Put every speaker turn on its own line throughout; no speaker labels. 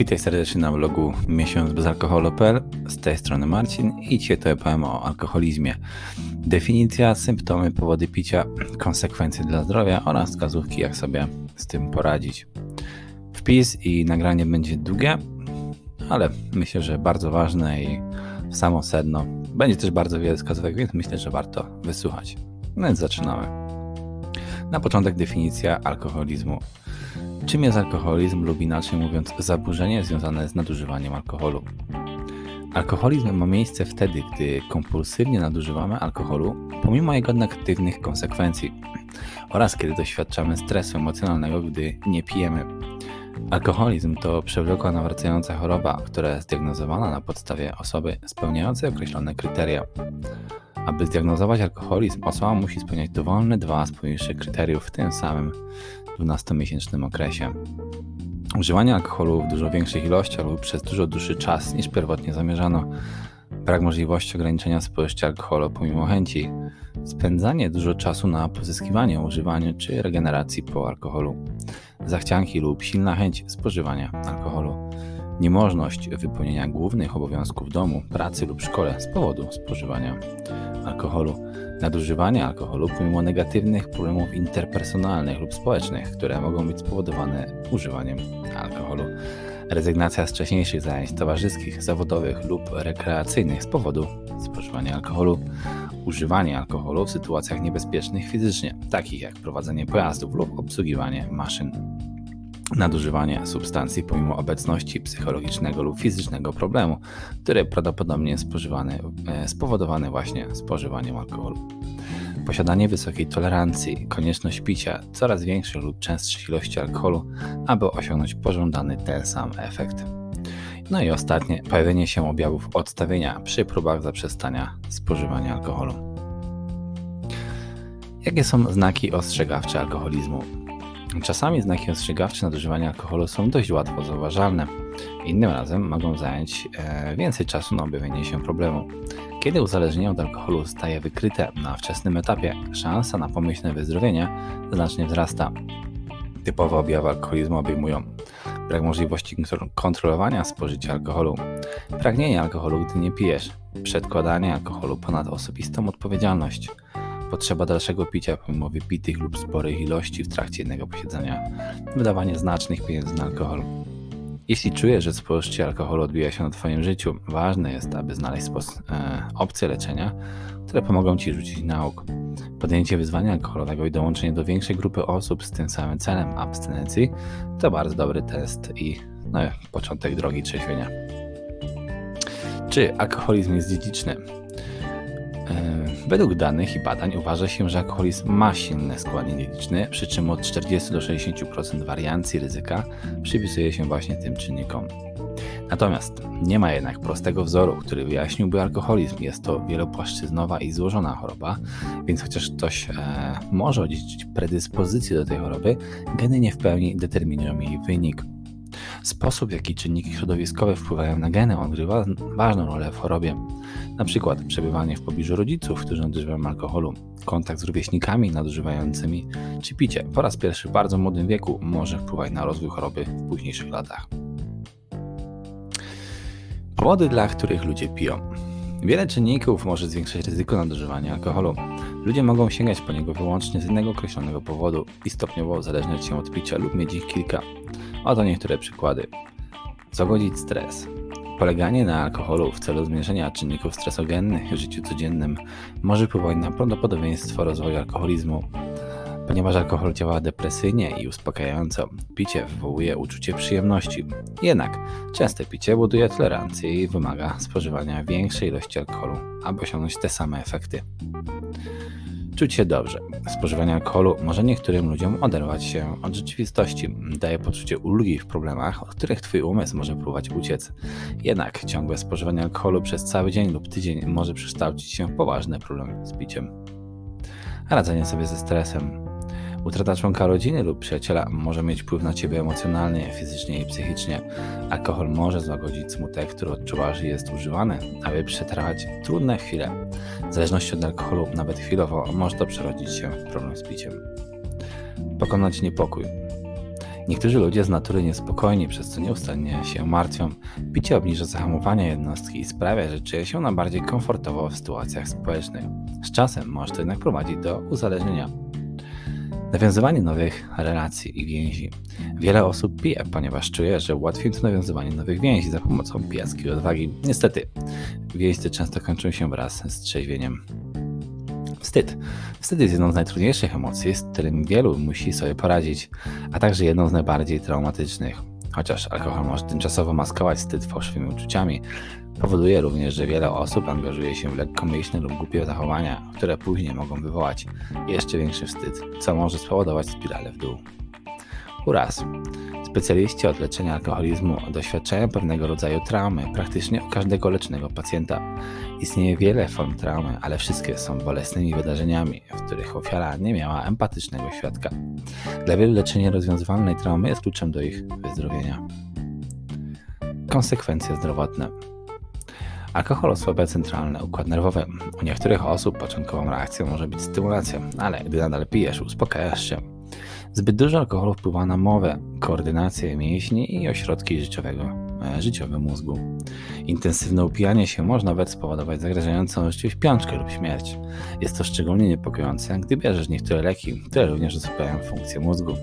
Witaj serdecznie na blogu miesiąc bez alkoholu.pl. Z tej strony Marcin i dzisiaj to opowiem o alkoholizmie. Definicja, symptomy, powody picia, konsekwencje dla zdrowia oraz wskazówki, jak sobie z tym poradzić. Wpis i nagranie będzie długie, ale myślę, że bardzo ważne i samo sedno. Będzie też bardzo wiele wskazówek, więc myślę, że warto wysłuchać. No więc zaczynamy. Na początek definicja alkoholizmu. Czym jest alkoholizm lub inaczej mówiąc zaburzenie związane z nadużywaniem alkoholu? Alkoholizm ma miejsce wtedy, gdy kompulsywnie nadużywamy alkoholu pomimo jego negatywnych konsekwencji oraz kiedy doświadczamy stresu emocjonalnego, gdy nie pijemy. Alkoholizm to przewlekła nawracająca choroba, która jest diagnozowana na podstawie osoby spełniającej określone kryteria. Aby zdiagnozować alkoholizm, osoba musi spełniać dowolne dwa z poniższych kryteriów w tym samym 12-miesięcznym okresie. Używanie alkoholu w dużo większych ilościach lub przez dużo dłuższy czas niż pierwotnie zamierzano, brak możliwości ograniczenia spożycia alkoholu pomimo chęci, spędzanie dużo czasu na pozyskiwanie, używaniu czy regeneracji po alkoholu, zachcianki lub silna chęć spożywania alkoholu, niemożność wypełnienia głównych obowiązków domu, pracy lub szkole z powodu spożywania alkoholu, nadużywanie alkoholu pomimo negatywnych problemów interpersonalnych lub społecznych, które mogą być spowodowane używaniem alkoholu, rezygnacja z wcześniejszych zajęć towarzyskich, zawodowych lub rekreacyjnych z powodu spożywania alkoholu, używanie alkoholu w sytuacjach niebezpiecznych fizycznie, takich jak prowadzenie pojazdów lub obsługiwanie maszyn nadużywanie substancji pomimo obecności psychologicznego lub fizycznego problemu, który prawdopodobnie spożywany, e, spowodowany właśnie spożywaniem alkoholu. Posiadanie wysokiej tolerancji, konieczność picia coraz większych lub częstszych ilości alkoholu, aby osiągnąć pożądany ten sam efekt. No i ostatnie, pojawienie się objawów odstawienia przy próbach zaprzestania spożywania alkoholu. Jakie są znaki ostrzegawcze alkoholizmu? Czasami znaki ostrzegawcze nadużywania alkoholu są dość łatwo zauważalne. Innym razem mogą zająć e, więcej czasu na objawienie się problemu. Kiedy uzależnienie od alkoholu staje wykryte na wczesnym etapie, szansa na pomyślne wyzdrowienie znacznie wzrasta. Typowe objawy alkoholizmu obejmują brak możliwości kontrolowania spożycia alkoholu, pragnienie alkoholu, gdy nie pijesz, przedkładanie alkoholu ponad osobistą odpowiedzialność, potrzeba dalszego picia pomimo wypitych lub sporych ilości w trakcie jednego posiedzenia, wydawanie znacznych pieniędzy na alkohol. Jeśli czujesz, że spożycie alkoholu odbija się na Twoim życiu, ważne jest, aby znaleźć e, opcje leczenia, które pomogą Ci rzucić nauk. Podjęcie wyzwania alkoholowego i dołączenie do większej grupy osób z tym samym celem abstynencji to bardzo dobry test i no, początek drogi trzeźwienia. Czy alkoholizm jest dziedziczny? E, według danych i badań uważa się, że alkoholizm ma silny składnik dziedziczny, przy czym od 40 do 60% wariancji ryzyka przypisuje się właśnie tym czynnikom. Natomiast nie ma jednak prostego wzoru, który wyjaśniłby alkoholizm. Jest to wielopłaszczyznowa i złożona choroba, więc chociaż ktoś e, może odziedziczyć predyspozycję do tej choroby, geny nie w pełni determinują jej wynik. Sposób, w jaki czynniki środowiskowe wpływają na geny, odgrywa ważną rolę w chorobie. Na przykład przebywanie w pobliżu rodziców, którzy nadużywają alkoholu, kontakt z rówieśnikami nadużywającymi, czy picie po raz pierwszy w bardzo młodym wieku może wpływać na rozwój choroby w późniejszych latach. Powody, dla których ludzie piją. Wiele czynników może zwiększać ryzyko nadużywania alkoholu. Ludzie mogą sięgać po niego wyłącznie z jednego określonego powodu i stopniowo uzależniać się od picia lub mieć ich kilka. Oto niektóre przykłady. Zagodzić stres. Poleganie na alkoholu w celu zmniejszenia czynników stresogennych w życiu codziennym może wpływać na prawdopodobieństwo rozwoju alkoholizmu. Ponieważ alkohol działa depresyjnie i uspokajająco, picie wywołuje uczucie przyjemności. Jednak częste picie buduje tolerancję i wymaga spożywania większej ilości alkoholu, aby osiągnąć te same efekty. Czuć się dobrze. Spożywanie alkoholu może niektórym ludziom oderwać się od rzeczywistości. Daje poczucie ulgi w problemach, od których twój umysł może próbować uciec. Jednak ciągłe spożywanie alkoholu przez cały dzień lub tydzień może przekształcić się w poważny problem z piciem. Radzenie sobie ze stresem. Utrata członka rodziny lub przyjaciela może mieć wpływ na ciebie emocjonalnie, fizycznie i psychicznie. Alkohol może złagodzić smutek, który odczuwasz że jest używany, aby przetrwać trudne chwile. W zależności od alkoholu, nawet chwilowo, może to przerodzić się w problem z piciem. Pokonać niepokój. Niektórzy ludzie z natury niespokojni, przez co nieustannie się martwią. Picie obniża zahamowania jednostki i sprawia, że czuje się ona bardziej komfortowo w sytuacjach społecznych. Z czasem może to jednak prowadzić do uzależnienia. Nawiązywanie nowych relacji i więzi. Wiele osób pije, ponieważ czuje, że ułatwi to nawiązywanie nowych więzi za pomocą pijackiej odwagi. Niestety, więzi często kończą się wraz z trzeźwieniem. Wstyd. Wstyd jest jedną z najtrudniejszych emocji, z którymi wielu musi sobie poradzić, a także jedną z najbardziej traumatycznych. Chociaż alkohol może tymczasowo maskować wstyd fałszywymi uczuciami, powoduje również, że wiele osób angażuje się w lekkomyślne lub głupie zachowania, które później mogą wywołać jeszcze większy wstyd, co może spowodować spiralę w dół. Uraz. Specjaliści od leczenia alkoholizmu doświadczają pewnego rodzaju traumy praktycznie u każdego leczonego pacjenta. Istnieje wiele form traumy, ale wszystkie są bolesnymi wydarzeniami, w których ofiara nie miała empatycznego świadka. Dla wielu leczenie rozwiązywalnej traumy jest kluczem do ich wyzdrowienia. Konsekwencje zdrowotne. Alkohol osłabia centralny układ nerwowy. U niektórych osób początkową reakcją może być stymulacja, ale gdy nadal pijesz, uspokajasz się. Zbyt dużo alkoholu wpływa na mowę, koordynację mięśni i ośrodki życiowego, e, życiowe mózgu. Intensywne upijanie się może nawet spowodować zagrażającą życiu śpiączkę lub śmierć. Jest to szczególnie niepokojące, gdy bierzesz niektóre leki, które również osłabiają funkcję mózgu.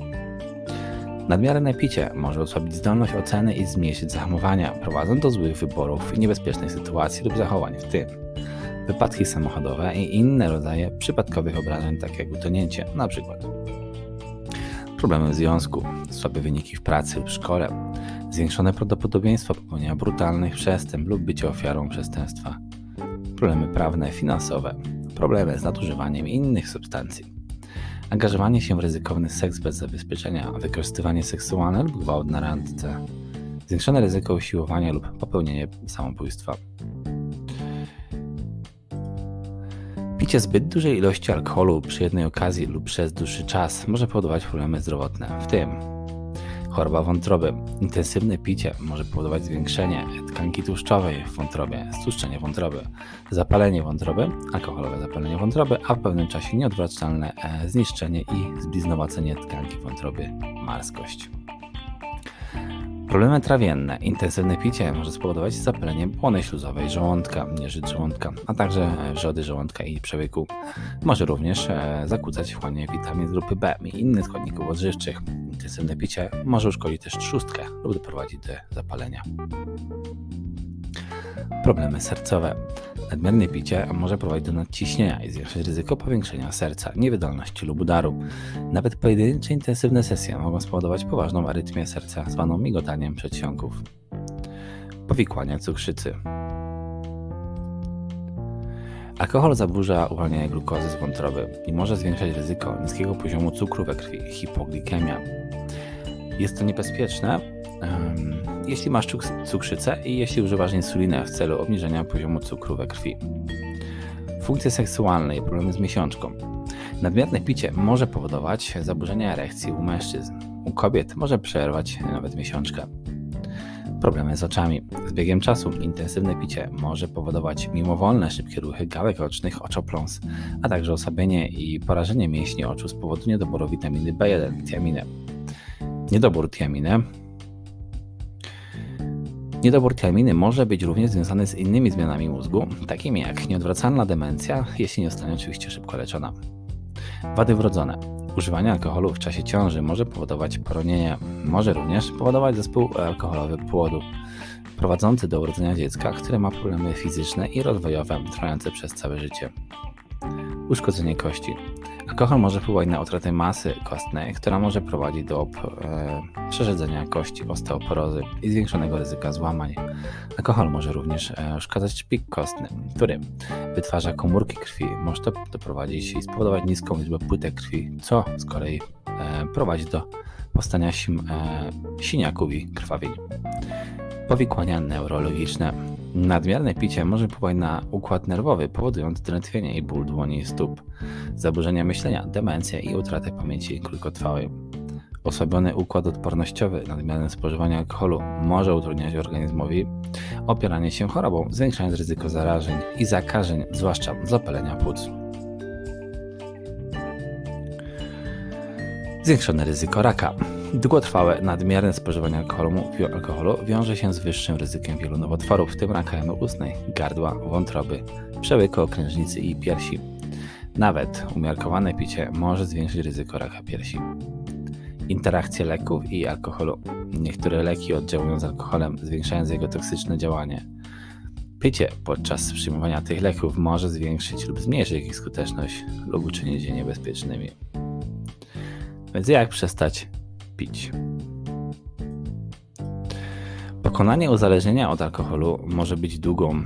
Nadmierne picie może osłabić zdolność oceny i zmniejszyć zahamowania, prowadząc do złych wyborów i niebezpiecznych sytuacji lub zachowań, w tym. Wypadki samochodowe i inne rodzaje przypadkowych obrażeń, takie jak utonięcie, np. Problemy w związku, słabe wyniki w pracy lub szkole, zwiększone prawdopodobieństwo popełnienia brutalnych przestępstw lub bycia ofiarą przestępstwa, problemy prawne, finansowe, problemy z nadużywaniem innych substancji, angażowanie się w ryzykowny seks bez zabezpieczenia, wykorzystywanie seksualne lub gwałt na randce, zwiększone ryzyko usiłowania lub popełnienie samobójstwa. Picie zbyt dużej ilości alkoholu przy jednej okazji lub przez dłuższy czas może powodować problemy zdrowotne, w tym choroba wątroby. Intensywne picie może powodować zwiększenie tkanki tłuszczowej w wątrobie, stłuszczenie wątroby, zapalenie wątroby, alkoholowe zapalenie wątroby, a w pewnym czasie nieodwracalne e, zniszczenie i zbliznowacenie tkanki wątroby, marskość. Problemy trawienne. Intensywne picie może spowodować zapalenie błony śluzowej żołądka, nieżyt żołądka, a także wrzody żołądka i przełyku. Może również e, zakłócać wchłanianie witamin z grupy B i innych składników odżywczych. Intensywne picie może uszkodzić też trzustkę lub doprowadzić do zapalenia. Problemy sercowe. Nadmierne picie może prowadzić do nadciśnienia i zwiększać ryzyko powiększenia serca, niewydolności lub udaru. Nawet pojedyncze intensywne sesje mogą spowodować poważną arytmię serca, zwaną migotaniem przedsionków. Powikłania cukrzycy. Alkohol zaburza uwalnianie glukozy z wątroby i może zwiększać ryzyko niskiego poziomu cukru we krwi, hipoglikemia. Jest to niebezpieczne, jeśli masz cukrzycę i jeśli używasz insuliny w celu obniżenia poziomu cukru we krwi. Funkcje seksualne i problemy z miesiączką. Nadmierne picie może powodować zaburzenia erekcji u mężczyzn. U kobiet może przerwać nawet miesiączkę. Problemy z oczami. Z biegiem czasu intensywne picie może powodować mimowolne, szybkie ruchy gałek ocznych, oczopląs, a także osłabienie i porażenie mięśni oczu z powodu niedoboru witaminy B1, tiaminy. Niedobór tiaminy Niedobór tiaminy może być również związany z innymi zmianami mózgu, takimi jak nieodwracalna demencja, jeśli nie zostanie oczywiście szybko leczona. Wady wrodzone. Używanie alkoholu w czasie ciąży może powodować poronienie, może również powodować zespół alkoholowy płodu, prowadzący do urodzenia dziecka, które ma problemy fizyczne i rozwojowe trwające przez całe życie. Uszkodzenie kości. Alkohol może wpływać na utratę masy kostnej, która może prowadzić do e, przerzedzenia kości, osteoporozy i zwiększonego ryzyka złamań. Alkohol może również e, uszkadzać szpik kostny, który wytwarza komórki krwi. Może to doprowadzić i spowodować niską liczbę płytek krwi, co z kolei e, prowadzi do powstania sim, e, siniaków i krwawień. Powikłania neurologiczne. Nadmierne picie może wpływać na układ nerwowy, powodując drętwienie i ból dłoni i stóp, zaburzenia myślenia, demencję i utratę pamięci krótkotrwałej. Osłabiony układ odpornościowy, nadmierne spożywanie alkoholu może utrudniać organizmowi opieranie się chorobą, zwiększając ryzyko zarażeń i zakażeń, zwłaszcza zapalenia płuc. Zwiększone ryzyko raka. Długotrwałe, nadmierne spożywanie alkoholu, alkoholu wiąże się z wyższym ryzykiem wielu nowotworów, w tym raka jamy ustnej, gardła, wątroby, przełyku okrężnicy i piersi. Nawet umiarkowane picie może zwiększyć ryzyko raka piersi. Interakcje leków i alkoholu. Niektóre leki oddziałują z alkoholem, zwiększając jego toksyczne działanie. Picie podczas przyjmowania tych leków może zwiększyć lub zmniejszyć ich skuteczność lub uczynić je niebezpiecznymi. Więc jak przestać pić? Pokonanie uzależnienia od alkoholu może być długą um,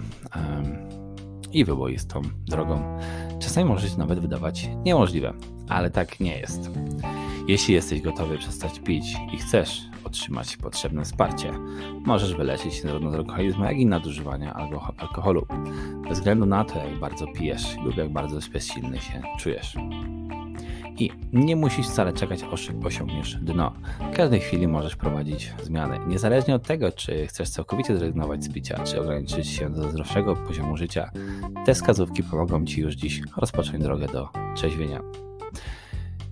i wyboistą drogą. Czasami może się nawet wydawać niemożliwe, ale tak nie jest. Jeśli jesteś gotowy przestać pić i chcesz otrzymać potrzebne wsparcie, możesz wyleczyć się zarówno z alkoholizmu, jak i nadużywania alkoholu, bez względu na to, jak bardzo pijesz lub jak bardzo bezsilny się czujesz. I nie musisz wcale czekać, aż osiągniesz dno. W każdej chwili możesz prowadzić zmiany. Niezależnie od tego, czy chcesz całkowicie zrezygnować z picia, czy ograniczyć się do zdrowszego poziomu życia, te wskazówki pomogą Ci już dziś rozpocząć drogę do trzeźwienia.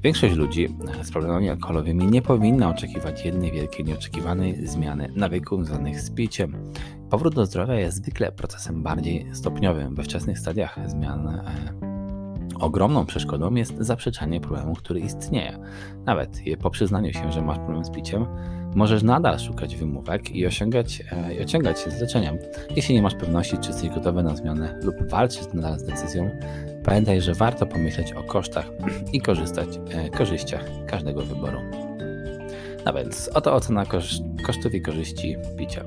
Większość ludzi z problemami alkoholowymi nie powinna oczekiwać jednej wielkiej, nieoczekiwanej zmiany nawyków związanych z piciem. Powrót do zdrowia jest zwykle procesem bardziej stopniowym. We wczesnych stadiach zmian e, ogromną przeszkodą jest zaprzeczanie problemu, który istnieje. Nawet po przyznaniu się, że masz problem z piciem, możesz nadal szukać wymówek i osiągać, e, i osiągać się z leczeniem. Jeśli nie masz pewności, czy jesteś gotowy na zmianę lub walczysz nadal z decyzją, Pamiętaj, że warto pomyśleć o kosztach i korzystać, e, korzyściach każdego wyboru. No więc oto ocena kosz, kosztów i korzyści picia.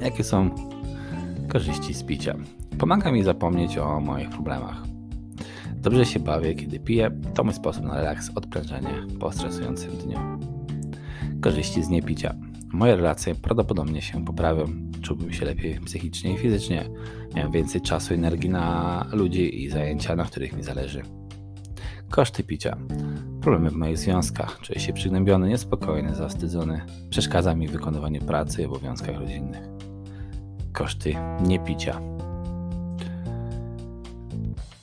Jakie są korzyści z picia? Pomaga mi zapomnieć o moich problemach. Dobrze się bawię, kiedy piję. To mój sposób na relaks, odprężenie po stresującym dniu. Korzyści z niepicia. Moje relacje prawdopodobnie się poprawią. Czułbym się lepiej psychicznie i fizycznie. Miałem więcej czasu i energii na ludzi i zajęcia, na których mi zależy. Koszty picia. Problemy w moich związkach. Czuję się przygnębiony, niespokojny, zawstydzony. Przeszkadza mi w wykonywaniu pracy i obowiązkach rodzinnych. Koszty niepicia.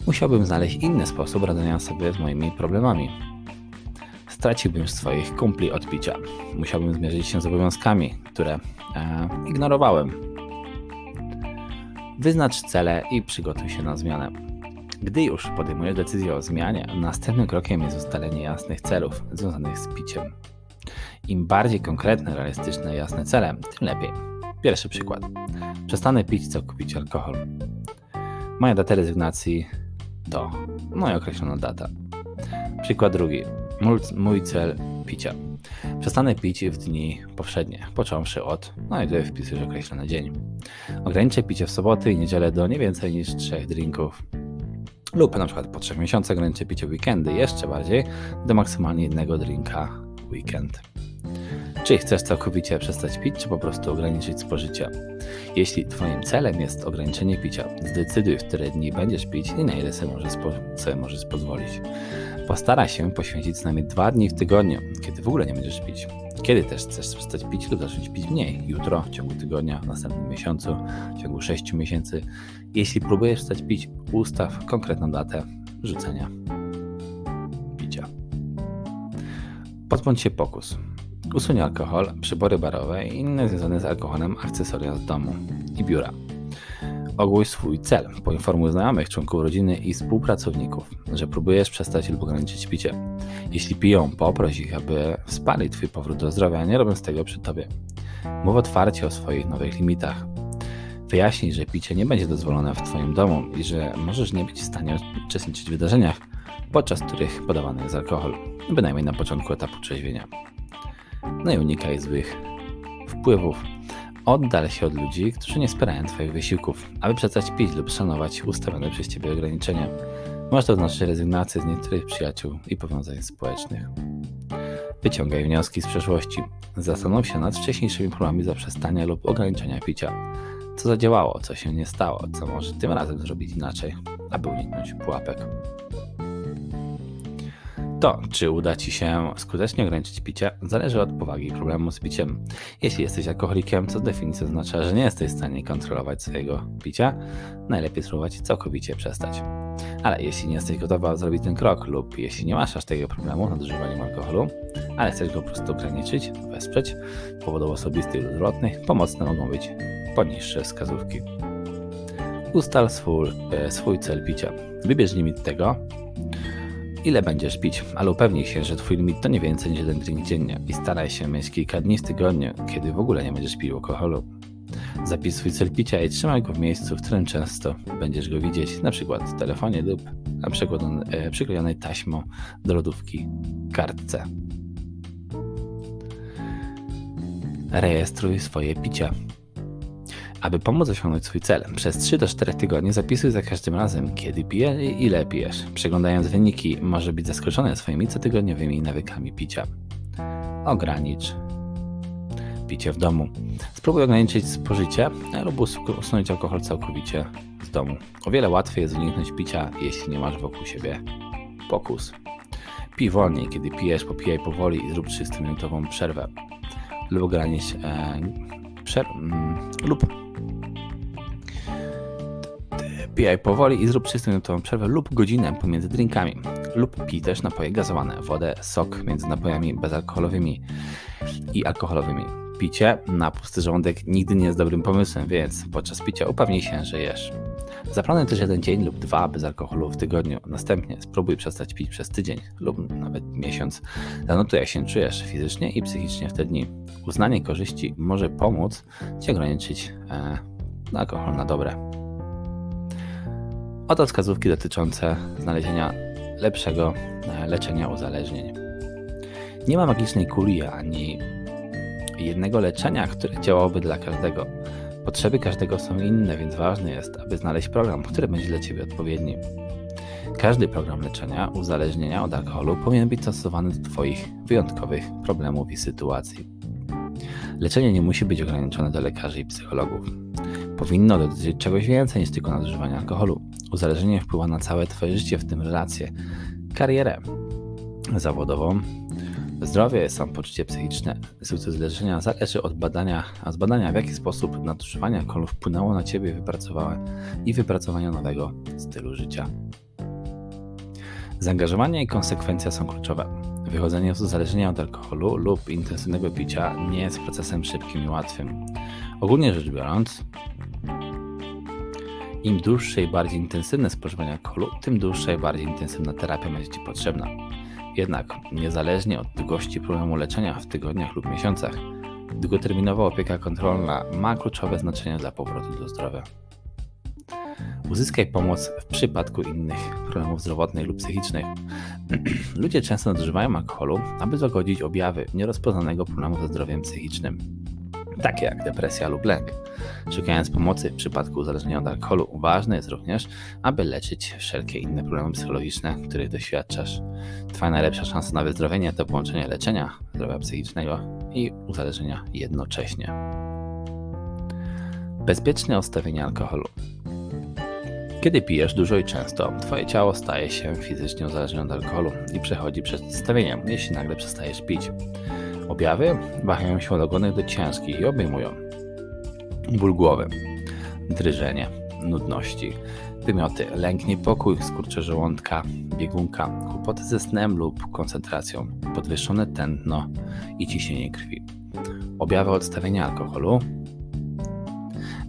Musiałbym znaleźć inny sposób radzenia sobie z moimi problemami straciłbym swoich kumpli od picia. Musiałbym zmierzyć się z obowiązkami, które e, ignorowałem. Wyznacz cele i przygotuj się na zmianę. Gdy już podejmujesz decyzję o zmianie, następnym krokiem jest ustalenie jasnych celów związanych z piciem. Im bardziej konkretne, realistyczne, jasne cele, tym lepiej. Pierwszy przykład. Przestanę pić całkowicie alkohol. Moja data rezygnacji to moja określona data. Przykład drugi. Mój cel picia. Przestanę pić w dni powszednie, począwszy od, no i tutaj wpisujesz określony dzień. Ograniczę picie w soboty i niedzielę do nie więcej niż 3 drinków. Lub na przykład po 3 miesiącach ograniczę picie weekendy jeszcze bardziej do maksymalnie jednego drinka weekend. Czy chcesz całkowicie przestać pić, czy po prostu ograniczyć spożycie? Jeśli Twoim celem jest ograniczenie picia, zdecyduj, w które dni będziesz pić i na ile sobie możesz, sobie możesz pozwolić. Postaraj się poświęcić co najmniej dwa dni w tygodniu, kiedy w ogóle nie będziesz pić. Kiedy też chcesz przestać pić lub zacząć pić mniej? Jutro, w ciągu tygodnia, w następnym miesiącu, w ciągu 6 miesięcy. Jeśli próbujesz przestać pić, ustaw konkretną datę rzucenia picia. Pozbądź się pokus. Usuń alkohol, przybory barowe i inne związane z alkoholem akcesoria z domu i biura. Ogłoś swój cel. Poinformuj znajomych, członków rodziny i współpracowników, że próbujesz przestać lub ograniczyć picie. Jeśli piją, poproś ich, aby wsparli Twój powrót do zdrowia, nie robiąc tego przy Tobie. Mów otwarcie o swoich nowych limitach. Wyjaśnij, że picie nie będzie dozwolone w Twoim domu i że możesz nie być w stanie uczestniczyć w wydarzeniach, podczas których podawany jest alkohol, bynajmniej na początku etapu trzeźwienia. No i unikaj złych wpływów Oddal się od ludzi, którzy nie wspierają Twoich wysiłków, aby przestać pić lub szanować ustawione przez Ciebie ograniczenia. Może to oznaczać rezygnację z niektórych przyjaciół i powiązań społecznych. Wyciągaj wnioski z przeszłości. Zastanów się nad wcześniejszymi próbami zaprzestania lub ograniczenia picia. Co zadziałało, co się nie stało, co może tym razem zrobić inaczej, aby uniknąć pułapek. To, czy uda Ci się skutecznie ograniczyć picie, zależy od powagi problemu z piciem. Jeśli jesteś alkoholikiem, co z definicji oznacza, że nie jesteś w stanie kontrolować swojego picia, najlepiej spróbować całkowicie przestać. Ale jeśli nie jesteś gotowa zrobić ten krok lub jeśli nie masz aż tego problemu z nadużywaniem alkoholu, ale chcesz go po prostu ograniczyć, wesprzeć, powodów osobistych lub zwrotnych, pomocne mogą być poniższe wskazówki. Ustal swój, e, swój cel picia. Wybierz limit tego, ile będziesz pić, ale upewnij się, że twój limit to nie więcej niż jeden drink dziennie i staraj się mieć kilka dni w tygodniu, kiedy w ogóle nie będziesz pił alkoholu. Zapisz swój cel picia i trzymaj go w miejscu, w którym często będziesz go widzieć, na przykład w telefonie lub na przykład e, przyklejonej taśmą do lodówki kartce. Rejestruj swoje picia. Aby pomóc osiągnąć swój cel, przez 3 do 4 tygodnie zapisuj za każdym razem, kiedy pijesz i ile pijesz. Przeglądając wyniki, może być zaskoczony swoimi cotygodniowymi nawykami picia. Ogranicz picie w domu. Spróbuj ograniczyć spożycie lub usunąć alkohol całkowicie z domu. O wiele łatwiej jest uniknąć picia, jeśli nie masz wokół siebie pokus. Pij wolniej, kiedy pijesz, popijaj powoli i zrób 30-minutową przerwę. Lub ogranicz e, prze, mm, lub Pijaj powoli i zrób 30-minutową przerwę lub godzinę pomiędzy drinkami. Lub pij też napoje gazowane, wodę, sok między napojami bezalkoholowymi i alkoholowymi. Picie na pusty żołądek nigdy nie jest dobrym pomysłem, więc podczas picia upewnij się, że jesz. Zaplanuj też jeden dzień lub dwa bez alkoholu w tygodniu. Następnie spróbuj przestać pić przez tydzień lub nawet miesiąc. Zanotuj jak się czujesz fizycznie i psychicznie w te dni. Uznanie korzyści może pomóc Ci ograniczyć e, alkohol na dobre. Oto wskazówki dotyczące znalezienia lepszego e, leczenia uzależnień. Nie ma magicznej kuli ani jednego leczenia, które działałoby dla każdego. Potrzeby każdego są inne, więc ważne jest, aby znaleźć program, który będzie dla Ciebie odpowiedni. Każdy program leczenia uzależnienia od alkoholu powinien być stosowany do Twoich wyjątkowych problemów i sytuacji. Leczenie nie musi być ograniczone do lekarzy i psychologów. Powinno dotyczyć czegoś więcej niż tylko nadużywania alkoholu. Uzależnienie wpływa na całe Twoje życie, w tym relacje, karierę zawodową, zdrowie, samopoczucie psychiczne. Sukces leczenia zależy od badania, a z badania w jaki sposób nadużywanie alkoholu wpłynęło na Ciebie wypracowane i wypracowania nowego stylu życia. Zaangażowanie i konsekwencja są kluczowe. Wychodzenie z uzależnienia od alkoholu lub intensywnego picia nie jest procesem szybkim i łatwym. Ogólnie rzecz biorąc, im dłuższe i bardziej intensywne spożywanie alkoholu, tym dłuższa i bardziej intensywna terapia będzie Ci potrzebna. Jednak, niezależnie od długości problemu leczenia w tygodniach lub miesiącach, długoterminowa opieka kontrolna ma kluczowe znaczenie dla powrotu do zdrowia. Uzyskaj pomoc w przypadku innych problemów zdrowotnych lub psychicznych. Ludzie często nadużywają alkoholu, aby zagodzić objawy nierozpoznanego problemu ze zdrowiem psychicznym takie jak depresja lub lęk. Szukając pomocy w przypadku uzależnienia od alkoholu, ważne jest również, aby leczyć wszelkie inne problemy psychologiczne, których doświadczasz. Twoja najlepsza szansa na wyzdrowienie to połączenie leczenia, zdrowia psychicznego i uzależnienia jednocześnie. Bezpieczne odstawienie alkoholu. Kiedy pijesz dużo i często, Twoje ciało staje się fizycznie uzależnione od alkoholu i przechodzi przez odstawienie, jeśli nagle przestajesz pić. Objawy wahają się od ogonek do ciężkich i obejmują ból głowy, drżenie, nudności, wymioty, lęk, niepokój, skurcze żołądka, biegunka, kłopoty ze snem lub koncentracją, podwyższone tętno i ciśnienie krwi. Objawy odstawienia alkoholu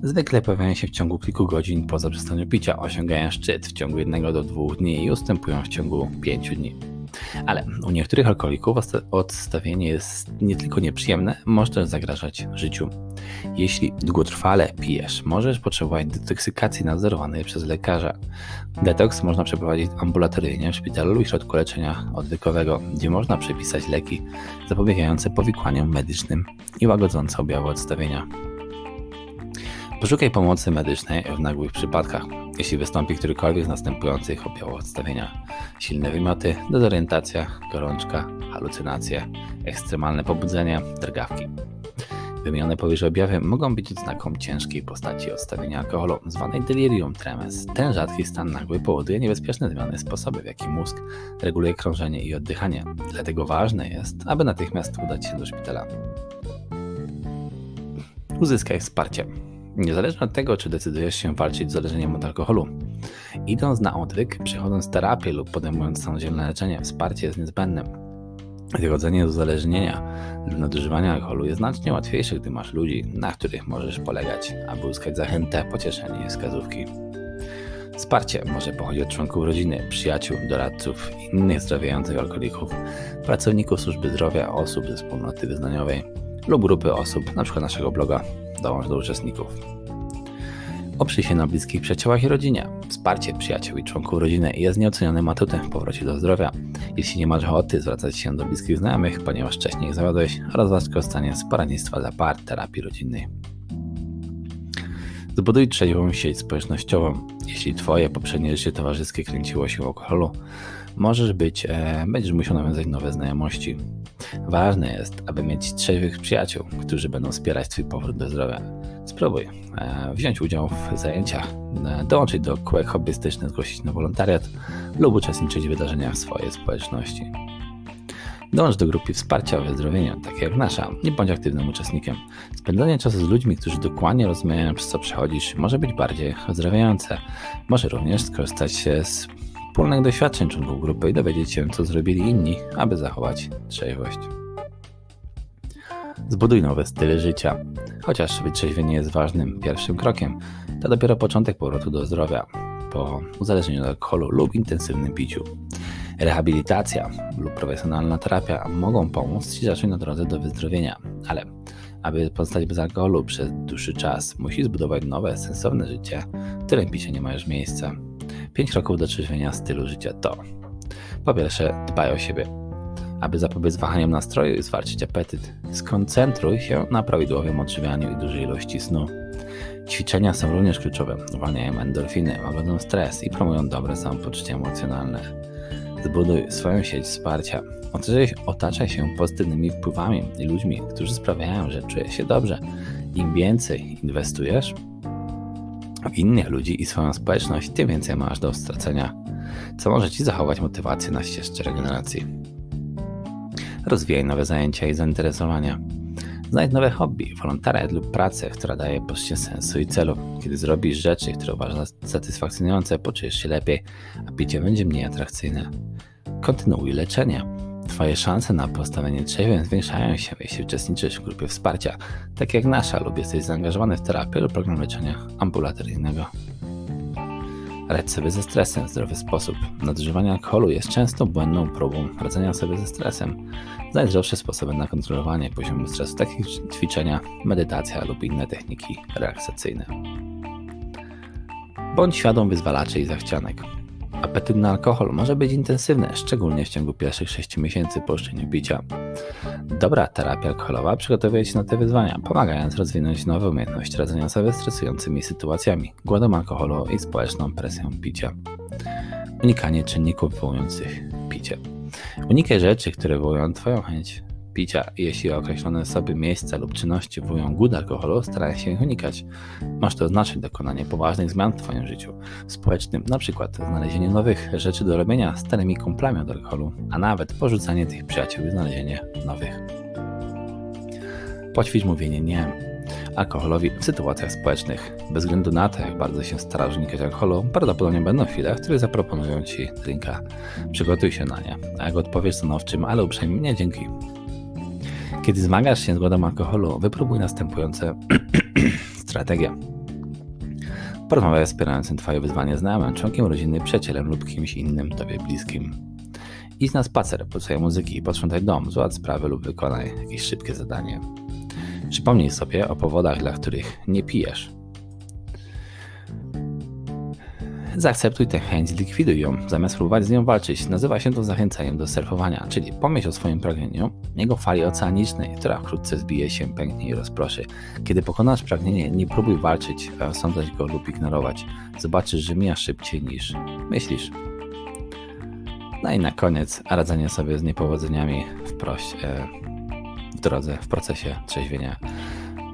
zwykle pojawiają się w ciągu kilku godzin po zaprzestaniu picia, osiągają szczyt w ciągu jednego do dwóch dni i ustępują w ciągu pięciu dni. Ale u niektórych alkoholików odstawienie jest nie tylko nieprzyjemne, może też zagrażać życiu. Jeśli długotrwale pijesz, możesz potrzebować detoksykacji nadzorowanej przez lekarza. Detoks można przeprowadzić ambulatoryjnie w szpitalu lub środku leczenia odwykowego, gdzie można przepisać leki zapobiegające powikłaniom medycznym i łagodzące objawy odstawienia. Poszukaj pomocy medycznej w nagłych przypadkach, jeśli wystąpi którykolwiek z następujących objawów odstawienia: silne wymioty, dezorientacja, gorączka, halucynacje, ekstremalne pobudzenie, drgawki. Wymienione powyżej objawy mogą być odznaką ciężkiej postaci odstawienia alkoholu, zwanej delirium tremens. Ten rzadki stan nagły powoduje niebezpieczne zmiany sposoby, w jaki mózg reguluje krążenie i oddychanie. Dlatego ważne jest, aby natychmiast udać się do szpitala. Uzyskaj wsparcie. Niezależnie od tego, czy decydujesz się walczyć z uzależnieniem od alkoholu, idąc na odwyk, przechodząc terapię lub podejmując samodzielne leczenie, wsparcie jest niezbędne. Wychodzenie z uzależnienia lub nadużywania alkoholu jest znacznie łatwiejsze, gdy masz ludzi, na których możesz polegać, aby uzyskać zachętę, pocieszenie i wskazówki. Wsparcie może pochodzić od członków rodziny, przyjaciół, doradców, innych zdrowiejących alkoholików, pracowników służby zdrowia, osób ze wspólnoty wyznaniowej lub grupy osób, np. naszego bloga. Dołącz do uczestników. Oprzyj się na bliskich przyjaciołach i rodzinie. Wsparcie przyjaciół i członków rodziny jest nieocenionym atutem w powrocie do zdrowia. Jeśli nie masz ochoty zwracać się do bliskich znajomych, ponieważ wcześniej ich zawiodłeś, rozważ korzystanie z poradnictwa dla par terapii rodzinnej. Zbuduj trzeźwą sieć społecznościową. Jeśli Twoje poprzednie życie towarzyskie kręciło się w alkoholu, możesz być, e, będziesz musiał nawiązać nowe znajomości. Ważne jest, aby mieć trzeźwych przyjaciół, którzy będą wspierać Twój powrót do zdrowia. Spróbuj e, wziąć udział w zajęciach, e, dołączyć do kółek hobbystycznych, zgłosić na wolontariat lub uczestniczyć w wydarzeniach swojej społeczności. Dołącz do grupy wsparcia o wyzdrowieniu, takie jak nasza. Nie bądź aktywnym uczestnikiem. Spędzanie czasu z ludźmi, którzy dokładnie rozumieją, przez co przechodzisz, może być bardziej ozdrawiające. Może również skorzystać z wspólnych doświadczeń członków grupy i dowiedzieć się, co zrobili inni, aby zachować trzeźwość. Zbuduj nowe style życia. Chociaż wytrzeźwienie jest ważnym pierwszym krokiem, to dopiero początek powrotu do zdrowia po uzależnieniu od alkoholu lub intensywnym piciu. Rehabilitacja lub profesjonalna terapia mogą pomóc Ci zacząć na drodze do wyzdrowienia, ale aby pozostać bez alkoholu przez dłuższy czas, musisz zbudować nowe, sensowne życie, w którym picie nie ma już miejsca. Pięć kroków do trzeźwienia stylu życia to po pierwsze, dbaj o siebie. Aby zapobiec wahaniom nastroju i zwalczyć apetyt, skoncentruj się na prawidłowym odżywianiu i dużej ilości snu. Ćwiczenia są również kluczowe. Uwalniają endorfiny, łagodzą stres i promują dobre samopoczucie emocjonalne. Zbuduj swoją sieć wsparcia. Otaczaj, się pozytywnymi wpływami i ludźmi, którzy sprawiają, że czujesz się dobrze. Im więcej inwestujesz innych ludzi i swoją społeczność, tym więcej masz do stracenia, co może Ci zachować motywację na ścieżce regeneracji. Rozwijaj nowe zajęcia i zainteresowania. Znajdź nowe hobby, wolontariat lub pracę, która daje poczucie sensu i celu. Kiedy zrobisz rzeczy, które uważasz za satysfakcjonujące, poczujesz się lepiej, a picie będzie mniej atrakcyjne. Kontynuuj leczenie. Twoje szanse na postawienie trzeźwym zwiększają się, jeśli uczestniczysz w grupie wsparcia, tak jak nasza, lub jesteś zaangażowany w terapię lub program leczenia ambulatoryjnego. Radź sobie ze stresem w zdrowy sposób. Nadużywanie alkoholu jest często błędną próbą radzenia sobie ze stresem. Znajdź zdrowsze sposoby na kontrolowanie poziomu stresu, takie jak ćwiczenia, medytacja lub inne techniki relaksacyjne. Bądź świadom wyzwalaczy i zachcianek. Apetyt na alkohol może być intensywny, szczególnie w ciągu pierwszych 6 miesięcy po oszczędniu picia. Dobra terapia alkoholowa przygotowuje Cię na te wyzwania, pomagając rozwinąć nowe umiejętności radzenia sobie stresującymi sytuacjami, głodem alkoholu i społeczną presją picia. Unikanie czynników wywołujących picie. Unikaj rzeczy, które wywołują Twoją chęć picia. Jeśli określone osoby, miejsca lub czynności wywołują głód alkoholu, staraj się ich unikać. Masz to oznaczać dokonanie poważnych zmian w Twoim życiu społecznym, przykład znalezienie nowych rzeczy do robienia starymi kumplami od alkoholu, a nawet porzucanie tych przyjaciół i znalezienie nowych. Poćwicz mówienie nie alkoholowi w sytuacjach społecznych. Bez względu na to, jak bardzo się starasz unikać alkoholu, prawdopodobnie będą chwile, w których zaproponują Ci drinka. Przygotuj się na nie, a jak odpowiesz stanowczym, ale uprzejmie nie dzięki. Kiedy zmagasz się z głodem alkoholu, wypróbuj następujące strategie. Porozmawiaj z wspierającym Twoje wyzwanie znajomym, członkiem rodziny, przyjacielem lub kimś innym Tobie bliskim. Idź na spacer, posłuchaj muzyki, posprzątaj dom, załatw sprawy lub wykonaj jakieś szybkie zadanie. Przypomnij sobie o powodach, dla których nie pijesz. Zaakceptuj tę chęć, zlikwiduj ją, zamiast próbować z nią walczyć. Nazywa się to zachęcaniem do surfowania, czyli pomyśl o swoim pragnieniu, jego fali oceanicznej, która wkrótce zbije się, pęknie i rozproszy. Kiedy pokonasz pragnienie, nie próbuj walczyć, osądzać go lub ignorować. Zobaczysz, że mija szybciej niż myślisz. No i na koniec radzenie sobie z niepowodzeniami w, proś, e, w drodze, w procesie trzeźwienia.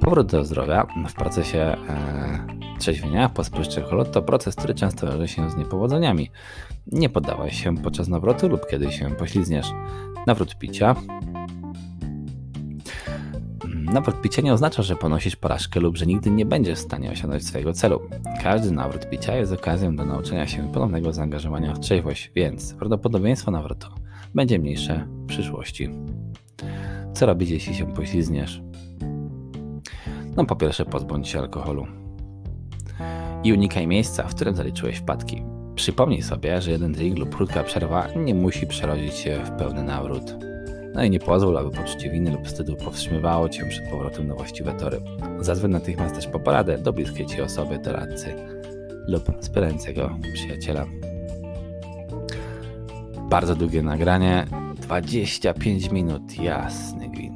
Powrót do zdrowia w procesie e, trzeźwienia po spożyciu alkoholu to proces, który często wiąże się z niepowodzeniami. Nie poddawaj się podczas nawrotu lub kiedy się poślizgniesz. Nawrót picia. Nawrót picia nie oznacza, że ponosisz porażkę lub że nigdy nie będziesz w stanie osiągnąć swojego celu. Każdy nawrót picia jest okazją do nauczenia się ponownego zaangażowania w trzeźwość, więc prawdopodobieństwo nawrotu będzie mniejsze w przyszłości. Co robić, jeśli się poślizgniesz? No po pierwsze pozbądź się alkoholu. I unikaj miejsca, w którym zaliczyłeś wpadki. Przypomnij sobie, że jeden drink lub krótka przerwa nie musi przerodzić się w pełny nawrót. No i nie pozwól, aby poczucie winy lub wstydu powstrzymywało cię przed powrotem na właściwe tory. Zadzwoń natychmiast też po poradę do bliskiej ci osoby, doradcy lub wspierającego przyjaciela. Bardzo długie nagranie, 25 minut, jasny gwint.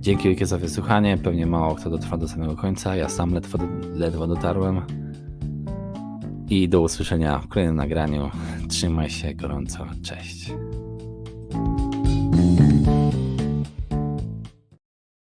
Dzięki wielkie za wysłuchanie, pewnie mało kto dotrwa do samego końca, ja sam ledwo, ledwo dotarłem. I do usłyszenia w kolejnym nagraniu. Trzymaj się gorąco, cześć.